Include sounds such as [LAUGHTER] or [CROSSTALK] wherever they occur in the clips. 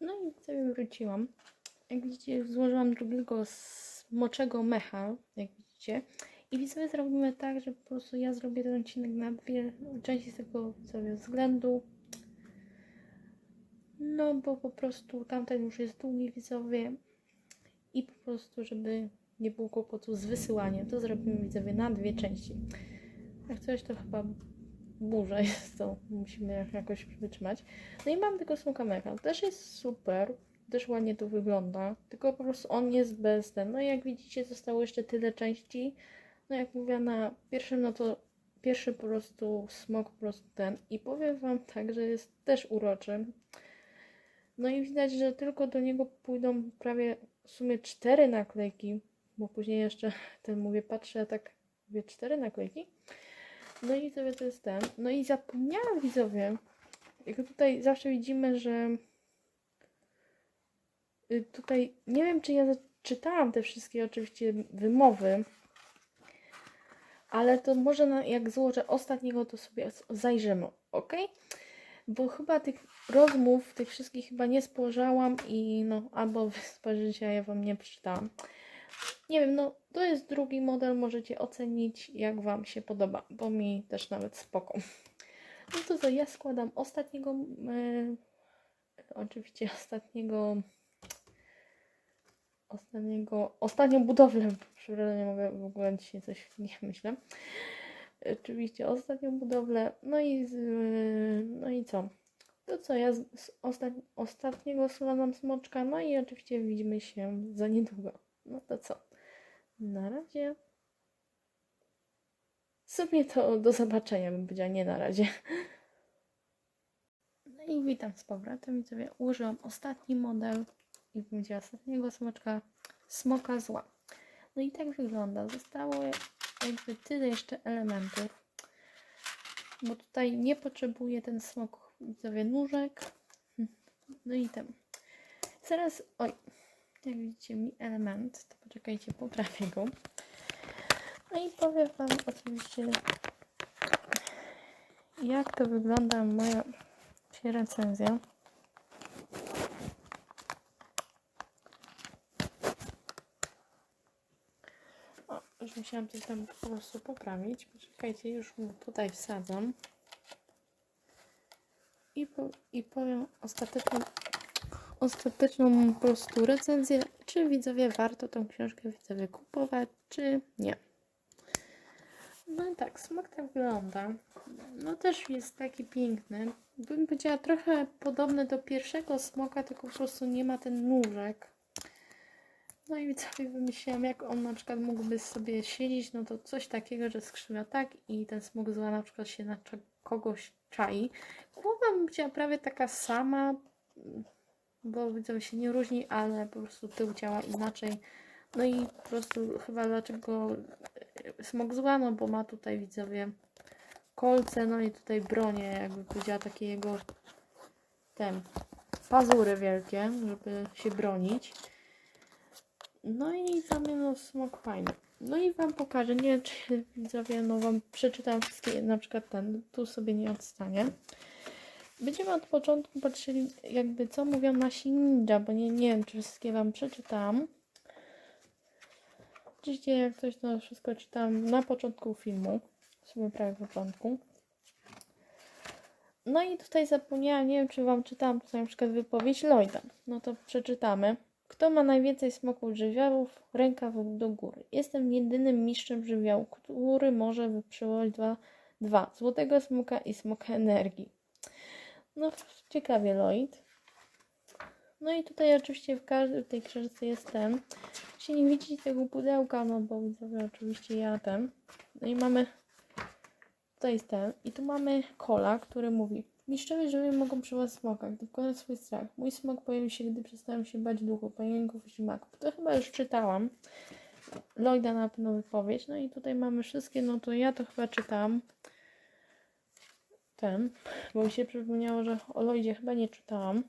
No i sobie wróciłam. Jak widzicie, złożyłam drugiego smoczego mecha, jak widzicie. I widzowie zrobimy tak, że po prostu ja zrobię ten odcinek na dwie części z tego widzowie względu. No bo po prostu tamten już jest długi widzowie i po prostu, żeby nie było kłopotu z wysyłaniem, to zrobimy widzowie na dwie części. Jak coś to chyba burza [LAUGHS] jest, to musimy jakoś wytrzymać. No i mam tego smoka mecha. Też jest super, też ładnie to wygląda, tylko po prostu on jest bez ten. No i jak widzicie, zostało jeszcze tyle części. No jak mówię na pierwszym, no to pierwszy po prostu smok po prostu ten. I powiem wam tak, że jest też uroczy. No i widać, że tylko do niego pójdą prawie w sumie cztery naklejki, bo później jeszcze [LAUGHS] ten mówię, patrzę, tak mówię cztery naklejki. No i sobie to jest ten. No i zapomniałam widzowie, jak tutaj zawsze widzimy, że y, tutaj nie wiem, czy ja czytałam te wszystkie oczywiście wymowy, ale to może na, jak złożę ostatniego, to sobie zajrzymy, ok? Bo chyba tych rozmów, tych wszystkich chyba nie spojrzałam i no, albo [LAUGHS] wy spojrzycie, a ja wam nie przeczytałam. Nie wiem, no to jest drugi model, możecie ocenić jak wam się podoba, bo mi też nawet spoko. No to co, ja składam ostatniego, yy, oczywiście ostatniego, ostatniego, ostatnią budowlę, przepraszam, nie mogę w ogóle dzisiaj coś nie myślę. Oczywiście ostatnią budowlę, no i, z, no i co? To co, ja z, z ostat, ostatniego składam smoczka, no i oczywiście widzimy się za niedługo. No to co? Na razie. W sumie to do zobaczenia bym powiedziała, nie na razie. No i witam z powrotem. Widzowie, użyłam ostatni model i będzie ostatniego smoczka, smoka zła. No i tak wygląda. Zostało jakby tyle jeszcze elementów. Bo tutaj nie potrzebuje ten smok, widzowie, nóżek. No i ten. Zaraz, oj, jak widzicie mi element, to poczekajcie, poprawię go. No i powiem Wam oczywiście, jak to wygląda moja recenzja. O, już musiałam coś tam po prostu poprawić. Poczekajcie, już mu tutaj wsadzam. I, po, i powiem ostateczną ostateczną po prostu recenzję, czy widzowie warto tą książkę widzowie kupować, czy nie. No i tak, smok tak wygląda. No też jest taki piękny. Bym powiedziała trochę podobny do pierwszego smoka, tylko po prostu nie ma ten nóżek. No i widzowie wymyśliłam, jak on na przykład mógłby sobie siedzieć, no to coś takiego, że skrzywia tak i ten smok zła na przykład się na kogoś czai. Głowa bym powiedziała prawie taka sama, bo widzowie się nie różni, ale po prostu tył ciała inaczej. No i po prostu chyba dlaczego smok zła, no bo ma tutaj widzowie kolce, no i tutaj bronię, jakby powiedziała takie jego ten pazury wielkie, żeby się bronić. No i dla mnie no smok fajny. No i wam pokażę, nie wiem czy widzowie, no wam przeczytam wszystkie, na przykład ten, tu sobie nie odstanie. Będziemy od początku patrzyli jakby co mówią nasi ninja, bo nie, nie wiem czy wszystkie wam przeczytałam. Oczywiście jak coś to wszystko czytam na początku filmu, w sumie prawie początku. No i tutaj zapomniałam, nie wiem czy wam czytałam tutaj na przykład wypowiedź Lloyda. No to przeczytamy. Kto ma najwięcej smoków żywiołów? Ręka do góry. Jestem jedynym mistrzem żywiołu, który może przełożyć dwa, dwa. Złotego smoka i smoka energii. No, ciekawie Lloyd. No i tutaj oczywiście w każdej tej książce jest ten. Jeśli nie widzicie tego pudełka, no bo widzowie oczywiście ja ten. No i mamy tutaj jest ten. I tu mamy kola, który mówi Mistrzowie żywi mogą przebywać smoka, gdy pokonać swój strach. Mój smok pojawi się, gdy przestałem się bać duchu, pająków i ślimaków. To chyba już czytałam. Lloyda na pewno wypowiedź. No i tutaj mamy wszystkie, no to ja to chyba czytam ten, bo mi się przypomniało, że o Lloydzie chyba nie czytałam.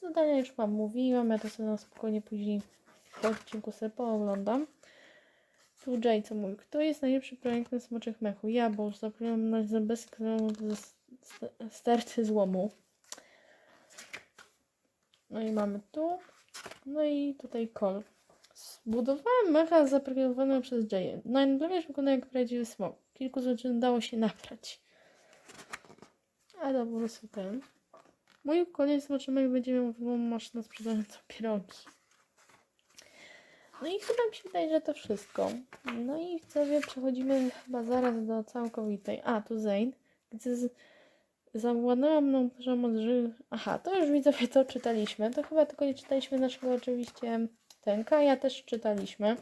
Zadania już Wam mówiłam, ja to sobie na spokojnie później w odcinku sobie pooglądam. Tu Jay co mówi, kto jest najlepszy projektem smoczych mechu? Ja, bo już zapomniałam na bez sterty złomu. No i mamy tu. No i tutaj kol. Zbudowałem mecha zaprogramowany przez Jay. I naprawdę wygląda jak prawdziwy smok. Kilku rzeczy dało się nabrać. Ale po prostu ten. Mój koniec zobaczymy jak będziemy mówił maszynę sprzedającą pierogi. No i chyba mi się wydaje, że to wszystko. No i widzowie przechodzimy chyba zaraz do całkowitej. A, tu Zane. Gdy z... zawładnęła mną odży... Aha, to już widzowie to czytaliśmy. To chyba tylko nie czytaliśmy naszego oczywiście ten Kaja też czytaliśmy.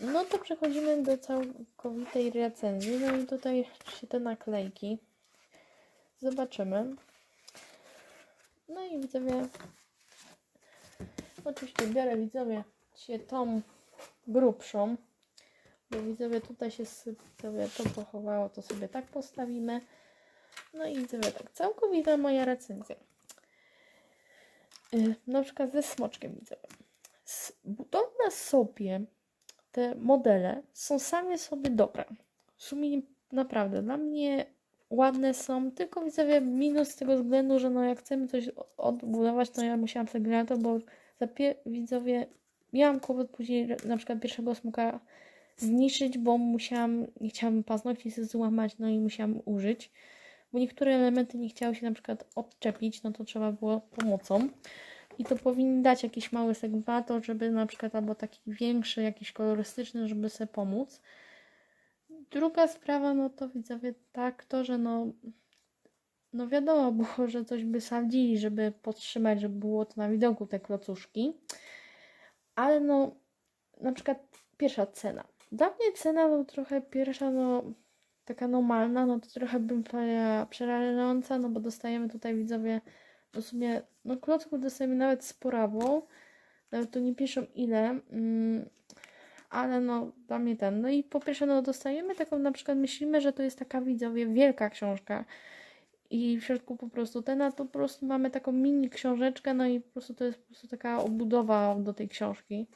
No to przechodzimy do całkowitej recenzji. No i tutaj się te naklejki. Zobaczymy. No i widzowie. Oczywiście biorę widzowie się tą grubszą. Bo widzowie tutaj się sobie to pochowało, to sobie tak postawimy. No i widzowie tak, całkowita moja recenzja. Yy, na przykład ze smoczkiem widzowie. Budowne sobie te modele są same sobie dobre. W sumie naprawdę dla mnie ładne są, tylko widzowie minus z tego względu, że no jak chcemy coś odbudować, to ja musiałam sobie grać, bo za widzowie miałam kłopot później na przykład pierwszego smoka zniszczyć, bo musiałam, nie chciałam paznokci sobie złamać, no i musiałam użyć, bo niektóre elementy nie chciały się na przykład odczepić, no to trzeba było pomocą. I to powinni dać jakiś mały segwator, żeby na przykład albo taki większy, jakiś kolorystyczny, żeby sobie pomóc. Druga sprawa, no to widzowie tak, to, że no, no wiadomo było, że coś by sadzili, żeby podtrzymać, żeby było to na widoku te klocuszki. Ale no, na przykład pierwsza cena. Dla mnie cena no trochę pierwsza, no taka normalna, no to trochę bym powiedziała przerażająca, no bo dostajemy tutaj widzowie w sumie, no klocków dostajemy nawet z porawą, nawet to nie piszą ile, mm, ale no dla mnie ten. No i po pierwsze, no dostajemy taką, na przykład myślimy, że to jest taka widzowie wielka książka i w środku po prostu ten, a to po prostu mamy taką mini książeczkę, no i po prostu to jest po prostu taka obudowa do tej książki.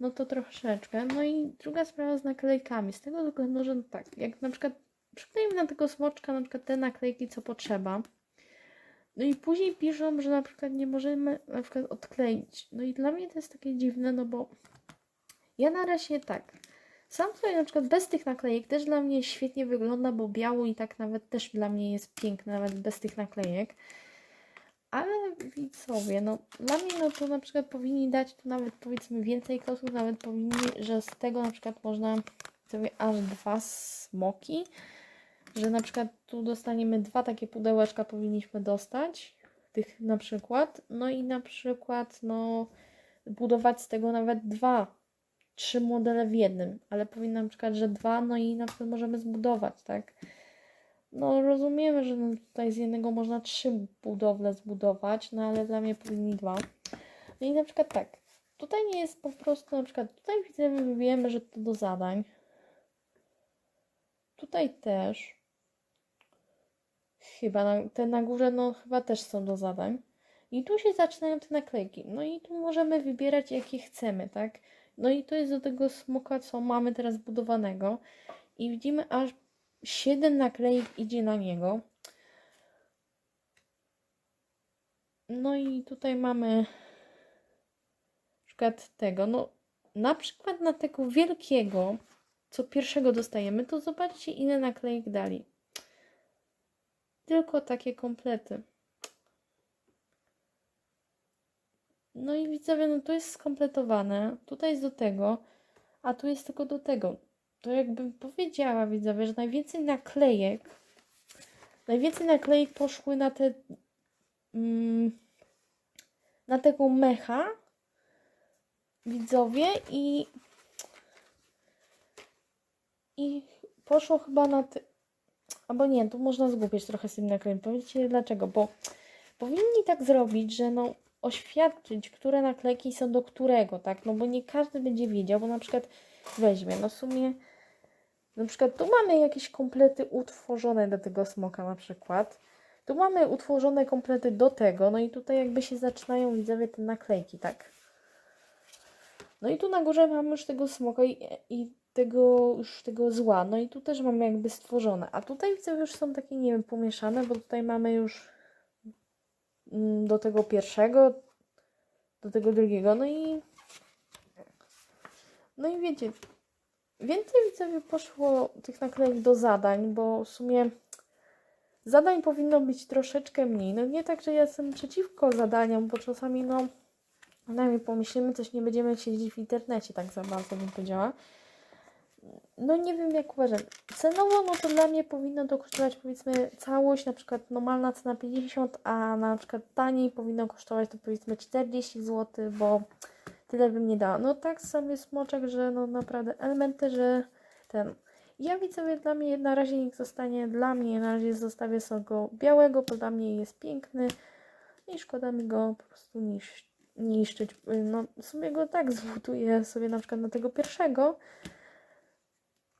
No to troszeczkę. No i druga sprawa z naklejkami. Z tego względu, że no tak, jak na przykład przyklejmy na tego smoczka na przykład te naklejki, co potrzeba, no i później piszą, że na przykład nie możemy na przykład odkleić. No i dla mnie to jest takie dziwne, no bo ja na razie tak. Sam tutaj na przykład bez tych naklejek też dla mnie świetnie wygląda, bo biało i tak nawet też dla mnie jest piękne, nawet bez tych naklejek. Ale widzowie, no dla mnie no to na przykład powinni dać tu nawet powiedzmy więcej kosów, nawet powinni, że z tego na przykład można sobie aż dwa smoki, że na przykład tu dostaniemy dwa takie pudełeczka powinniśmy dostać, tych na przykład, no i na przykład no budować z tego nawet dwa trzy modele w jednym, ale powinno na przykład, że dwa, no i na przykład możemy zbudować, tak? No rozumiemy, że no, tutaj z jednego można trzy budowle zbudować, no ale dla mnie powinni dwa. No i na przykład tak, tutaj nie jest po prostu, na przykład tutaj widzimy, wiemy, że to do zadań. Tutaj też. Chyba na, te na górze, no chyba też są do zadań. I tu się zaczynają te naklejki. No i tu możemy wybierać, jakie chcemy, tak? No i to jest do tego smoka, co mamy teraz budowanego. I widzimy, aż 7 naklejek idzie na niego. No i tutaj mamy przykład tego. No na przykład na tego wielkiego, co pierwszego dostajemy, to zobaczcie ile naklejek dali. Tylko takie komplety. No i widzowie, no to jest skompletowane. Tutaj jest do tego, a tu jest tylko do tego. To jakbym powiedziała widzowie, że najwięcej naklejek, najwięcej naklejek poszły na te, mm, na tego mecha, widzowie i i poszło chyba na te, albo nie, tu można zgubić trochę z tym naklejem. Powiedzcie dlaczego, bo powinni tak zrobić, że no oświadczyć, które naklejki są do którego, tak? No bo nie każdy będzie wiedział, bo na przykład weźmie, no w sumie na przykład tu mamy jakieś komplety utworzone do tego smoka na przykład. Tu mamy utworzone komplety do tego, no i tutaj jakby się zaczynają widzowie te naklejki, tak? No i tu na górze mamy już tego smoka i, i tego już tego zła, no i tu też mamy jakby stworzone, a tutaj widzę już są takie, nie wiem, pomieszane, bo tutaj mamy już do tego pierwszego, do tego drugiego. No i no i wiecie, więcej widzowie poszło tych naklejek do zadań, bo w sumie zadań powinno być troszeczkę mniej. No nie tak, że ja jestem przeciwko zadaniom, bo czasami no najmniej pomyślimy, coś nie będziemy siedzieć w internecie tak za bardzo bym powiedziała. No nie wiem jak uważam. Cenowo no to dla mnie powinno to kosztować powiedzmy całość, na przykład normalna cena 50, a na przykład taniej powinno kosztować to powiedzmy 40 zł, bo tyle bym nie dała. No tak sobie smoczek, że no naprawdę elementy, że ten. Ja widzowie dla mnie na razie niech zostanie dla mnie, na razie zostawię sobie go białego, bo dla mnie jest piękny i szkoda mi go po prostu nisz, niszczyć. No w sumie go tak zbuduję sobie na przykład na tego pierwszego,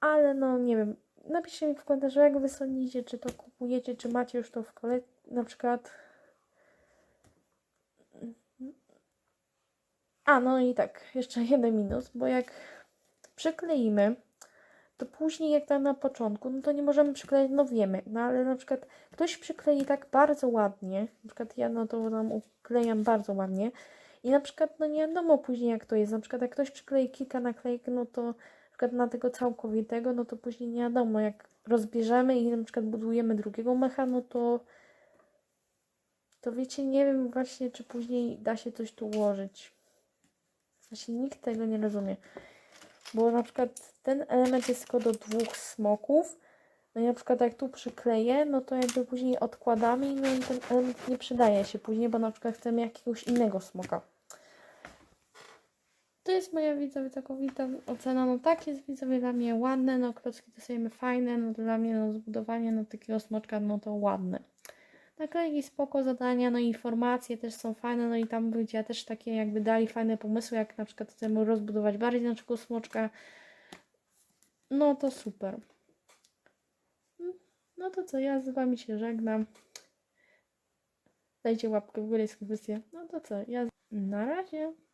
ale no nie wiem. Napiszcie mi w komentarzu, jak wy sądzicie, czy to kupujecie, czy macie już to w kolekcji, na przykład. A, no i tak, jeszcze jeden minus, bo jak przykleimy, to później jak tam na początku, no to nie możemy przykleić, no wiemy, no ale na przykład ktoś przyklei tak bardzo ładnie, na przykład ja no to tam uklejam bardzo ładnie i na przykład no nie wiadomo później jak to jest, na przykład jak ktoś przyklei kilka naklejek, no to przykład na tego całkowitego, no to później nie wiadomo, jak rozbierzemy i na przykład budujemy drugiego mecha, no to to wiecie, nie wiem właśnie, czy później da się coś tu ułożyć. Właśnie nikt tego nie rozumie. Bo na przykład ten element jest tylko do dwóch smoków. No i na przykład jak tu przykleję, no to jakby później odkładamy i no ten element nie przydaje się później, bo na przykład chcemy jakiegoś innego smoka. To jest moja widzowie całkowita ocena. No tak jest widzowie dla mnie ładne, no klocki dostajemy fajne, no dla mnie no zbudowanie no takiego smoczka no to ładne. Naklejki spoko, zadania, no informacje też są fajne, no i tam ludzie też takie jakby dali fajne pomysły, jak na przykład chcemy rozbudować bardziej naszego smoczka. No to super. No to co, ja z wami się żegnam. Dajcie łapkę w górę, subskrypcję. No to co, ja... Na razie.